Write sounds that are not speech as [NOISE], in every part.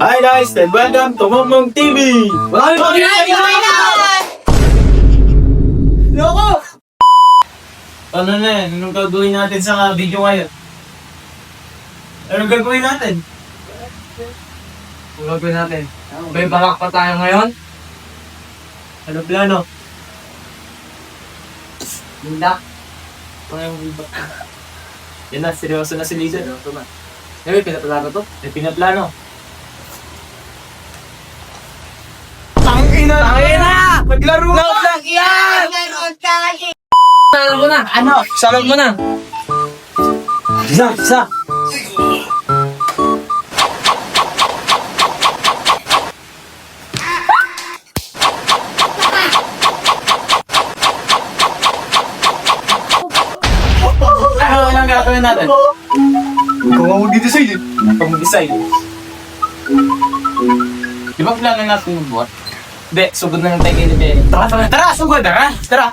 Hi guys, and welcome to Momong TV! Maraming Loko! Ano na yan? Anong gagawin natin sa video ngayon? Anong gagawin natin? Ang gagawin natin? May balak pa tayo ngayon? Ano plano? Linda? Yan na, seryoso na si Lisa. Ito na. Eh, may pinaplano to? May pinaplano. Maglaro ka! lang yan! Salog mo na! Ano? Salog mo na! Isa! Isa! Ano ang gagawin natin? Ikaw nga mag-decide eh. Pag mag-decide. Di ba plano natin magbuhat? Hindi, sugod na lang tayo kay Liberi. Tara, tara, tara! Sugod, tara! Tara!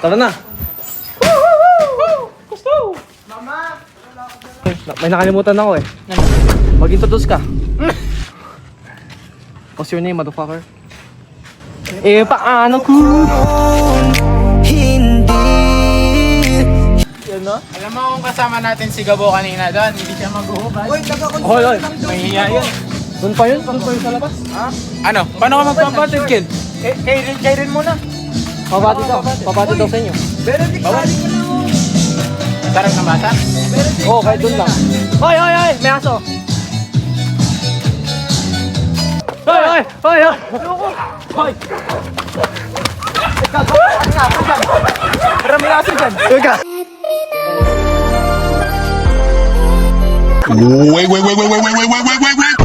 Tara na! Na- May nakalimutan ako eh. Mag-introduce ka. What's your name, motherfucker? Eh, paano Alam mo kung kasama natin si Gabo kanina doon, hindi siya maghuhubad. Hoy, hoy! Mahihiya yun. Doon pa yun? Doon pa yun sa labas? Ano? Paano ka magpapatid, kid? Kay, kay, Rin- kay Rin muna. Pabati daw. Pabati daw sa inyo. Tarang na bata. Oo, oh, kahit doon lang. Hoy, hoy, hoy! May aso! Hoy, hoy! Hoy, hoy! Hoy! Marami aso dyan! Teka! Wait, wait, wait, wait, wait, wait, wait, wait, wait, wait, wait.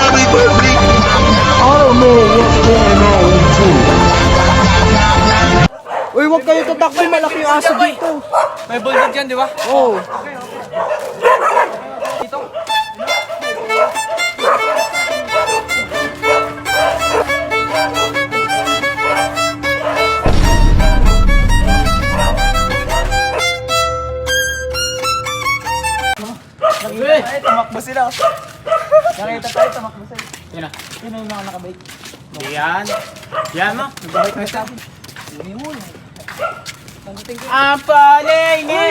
Yo mi public. Uy, huwag kayo tatakbo! Malaki yung aso dito! May bulldog yan, di ba? Oo! Tumakbo sila. Nakita tayo, tumakbo sila. Yan na. Yun na yung mga nakabike. Yan. Yan mo. Nagbabike na siya. Ang palengke!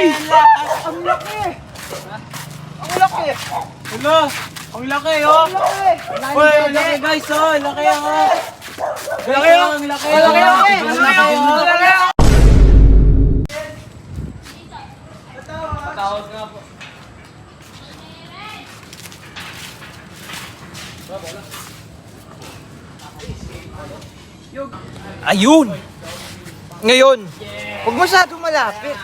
Ang laki! Ang laki! Ano? Ang laki, oh! Uy, ang laki guys, oh! Ang laki oh! Ang laki, oh! Ang laki! Ang laki, oh! Ang laki, oh! Ang laki, oh! Ayun! Ngayon! Huwag masyado malapit!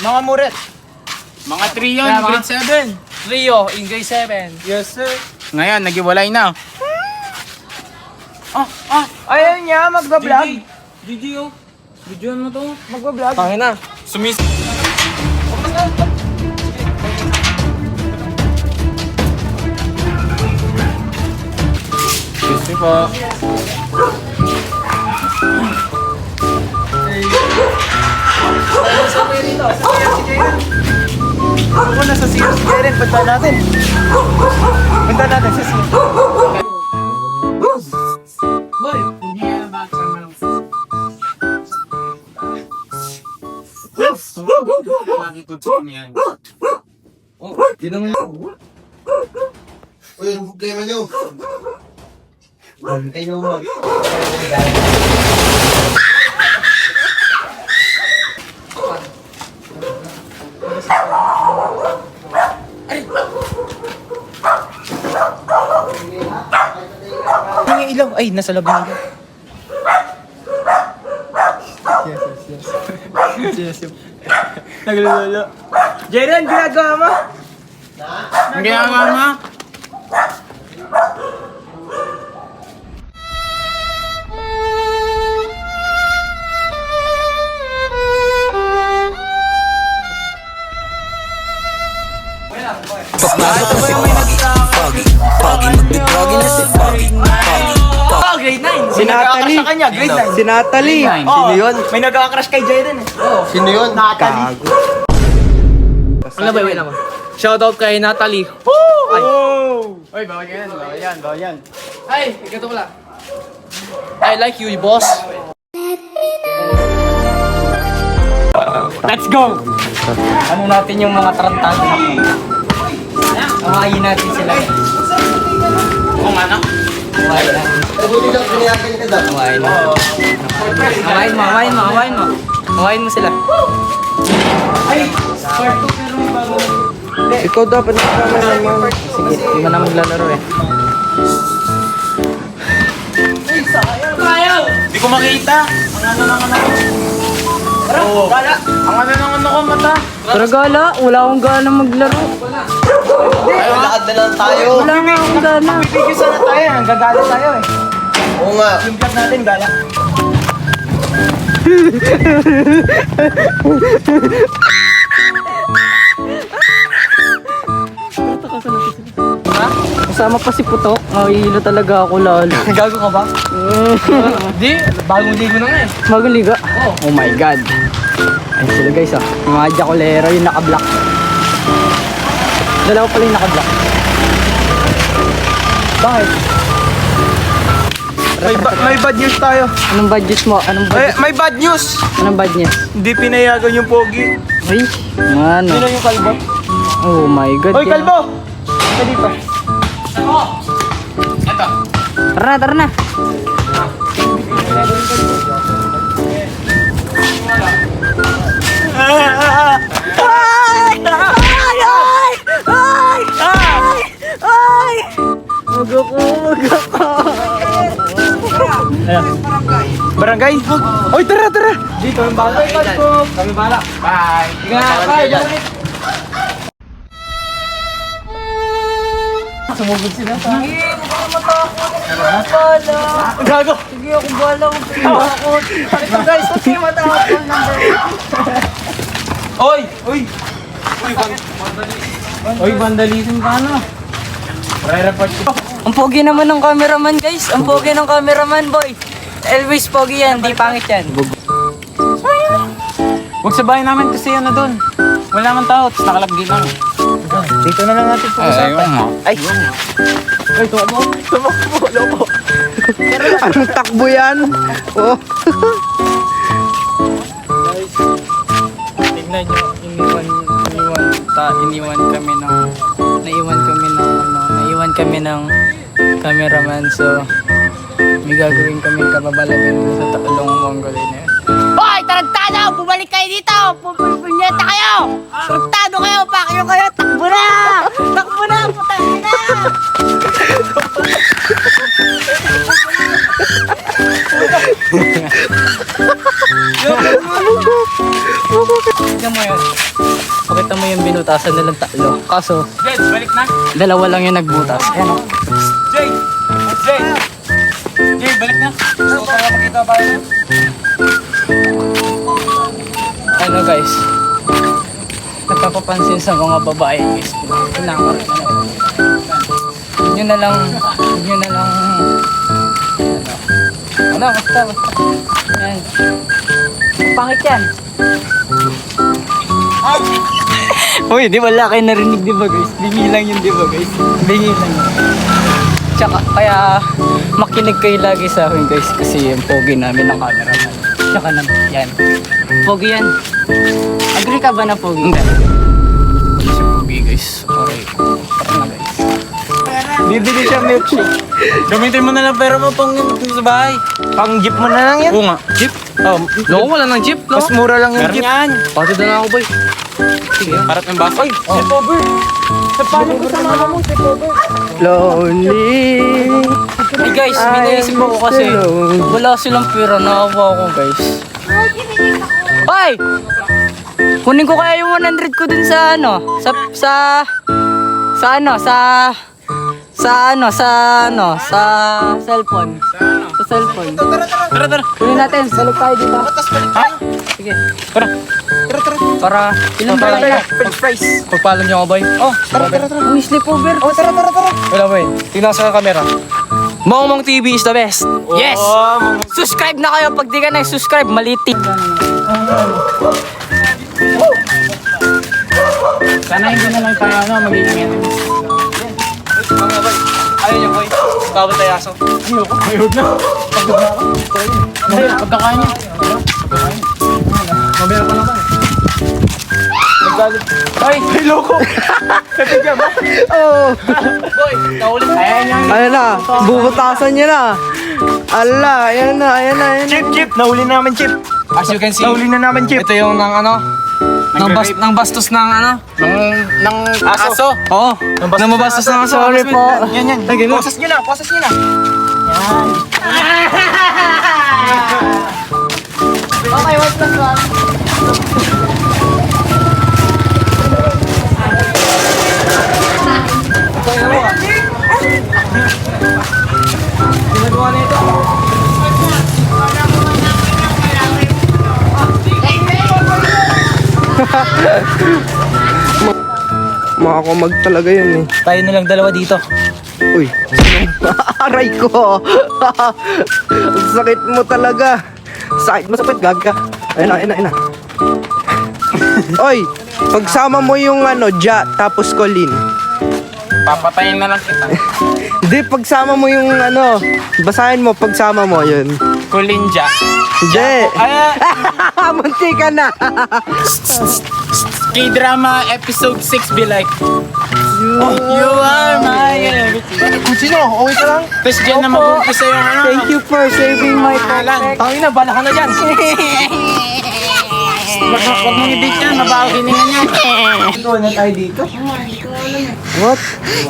Mga muret. Mga trio, grade 7. Rio, in grade 7. Yes, sir. Ngayon, nagiwalay na. Ah, ah! Ayun niya, magbablog! GG, oh! Videoan mo to. Magbablog! Sige po. Sa kayo dito, sa CFC Jaren. Ako na sa CFC Jaren, punta natin. Punta natin sa CFC. Boy, hindi na ba sa manong Oh, di na nga. Uy, ang. Nyo mo. Ano yung ilaw? Ay, nasa labang ilaw. Yes, yes, yes. [LAUGHS] yes, yes. Naglulolo. Jaren, ginagawa mo? Ang ginagawa mo? Papasok na si Foggy Foggy Foggy Magbibroggy na si Foggy Foggy Oh, grade 9. Si Natalie. Sa kanya, grade 9. Si Natalie. Sino yun? May nag-a-crush kay Jaden eh. Oh. Sino yun? Natalie. Ano ba, wait naman. Shoutout kay Natalie. Woo! Ay. Oy, bawal yan, bawal yan, bawal yan. Ay, ikato ko lang. I like you, boss. Let's go! Ano natin yung mga tarantado na Awayin natin sila. Kung ano? Awayin natin. Awayin mo. Awayin mo, awayin mo, awayin mo. Awayin mo sila. Ikaw dapat nakakama naman. Sige, di mo na maglalaro eh. Hindi ko makita. Ang ano ng ano ko. Oo. Ang ano ng ano ko mata. Pero gala, wala akong gana maglaro. Ay, lakad na lang tayo. Wala nga akong gana. Bibigyo sana tayo, gagala tayo eh. Oo nga. Yung vlog natin, gala. Kasama pa si Putok. Mahihilo talaga ako lalo. [LAUGHS] Gago ka ba? Di, bagong ligo na nga eh. Bagong liga? Oh. my God. Ayun sila guys ah. Yung mga jacolero yung naka-block. Dalawa pala yung naka-block. Bakit? May, ba- may bad news tayo. Anong budget mo? Anong May, budget? may bad news. Anong bad news? Hindi pinayagan yung pogi. Ay, ano? Sino yung kalbo? Oh my God. Hoy, yan. kalbo! Ka dito. Tara na, tara na. Barangay? Hoy, tara, tara! Dito yung bagay, kalbo. Kami bala. Bye. Nga, bye. Sumugod sila sa akin. Bala. Gago! Sige ako bala. Huwag matakot. Ito guys, huwag kayo matakot. Hoy! Hoy! Oy, vandalism ka na. Re-report ko. Ang pogi naman ng cameraman guys. Ang pogi ng cameraman boy. Elvis pogi yan, di pangit yan. Huwag sa bahay namin kasi ano doon. Wala man tao, tapos nakalagdi lang. Dito na lang natin pag-usapan. Ay! Ay, tumakbo! Tumakbo! Lobo! Anong [LAUGHS] takbo yan? Oh. Tignan nyo, iniwan, iniwan, ta, iniwan kami ng, naiwan kami ng, ano, naiwan kami ng cameraman. So, may gagawin kami kababalagan sa tatlong Mongolay na yun. Hoy, tarantado! Bumalik kayo dito! Pupunyeta kayo! Tarantado kayo! Pakyo kayo! Takbo na! Takbo na! Putang na! Tignan mo yun. Pakita mo yung binutasan nilang tatlo. Kaso, Jed, balik na. dalawa lang yung nagbutas. Ayan o. Balik na. So, para makita pa yun. Ano guys, nagpapapansin sa mga babae guys. Kailangan rin ano. Nyo na lang, nyo na lang, ano, ano, basta, basta. Yan. Ang Pangit yan. Uy, di wala kayo narinig di ba guys? Bingi lang yun di ba guys? Bingi lang yun. Tsaka, kaya makinig kayo lagi sa akin guys kasi yung pogi namin ng cameraman. Tsaka na, yan. Pogi yan. Agree ka ba na pogi? Hindi. Hindi siya pogi guys. Okay. Tara na guys. Bibili siya milkshake. Gamitin mo na lang pera mo pang sa bahay. Pang jeep mo na lang yan. Oo nga. Jeep? Oh, No, wala ng jeep, no? Mas mura lang yung meron jeep. yan. Pati na ako, boy. Sige, harap ng baso. Ay, Si Pover! Sa paano ko sa mama mo si Pover? Lonely. Hey guys, may naisip ako kasi wala silang pera. Nakawa ako guys. Hoy! Kunin ko kaya yung 100 ko dun sa ano? Sa, sa, sa ano? Sa, sa ano? Sa ano? Sa cellphone. Sa cellphone. tara, tara. Kunin natin. Salog tayo dito. Ha? Sige. Tara. Para, ilang ba lang? French fries. Pagpaalam niyo ako, boy. Oh, tara, tara, tara. Uy, sleepover. Oh, tara, tara, tara. Wala, boy. Tingnan sa camera. Mongmong TV is the best. Yes! Subscribe na kayo pag di ka nag-subscribe, maliti. Sana hindi na lang tayo ano, magiging enemy. Ayaw niya, boy. Tawag tayo aso. Ayoko. Ayoko na. Pagkakain niya. Mamaya pa naman. Naggalit. Ay! Ay, loko! Kapigyan ba? [LAUGHS] Boy, naulit. Ayan yung... Ayan na, bubutasan niya na. Ala, ayan na, ayan na, ayan na. Chip, chip! Nahuli namin, chip! As you can see, Nahuli na namin, chip! ito yung ng ano, ng, bas, ng bastos ng ano, Ng... ng... aso. Oo, ng mabastos ng aso. Sorry po. Yan, yan. Poses nyo na, poses nyo na. Makakumag talaga yun eh. Tayo na lang dalawa dito. Uy, [LAUGHS] aray ko. Ang [LAUGHS] sakit mo talaga. Sakit mo sakit, gag ka. Ayun na, ayun na, ayun na. [LAUGHS] Oy, pagsama mo yung ano, Ja, tapos Colin. Papatayin na lang kita. Hindi, pagsama mo yung ano, basahin mo, pagsama mo yun. Kulinja. Hindi. [LAUGHS] Munti ka na. K-drama episode 6 be like, Oh, you are my everything. Kung sino, okay ka lang? Tapos dyan na mag-umpisa yung ano. Thank you for saving my Pangalan. Tangin na, bala ka na dyan. Wag wag mong i-beat yan, mabaho hiningan yan. What? What is your love?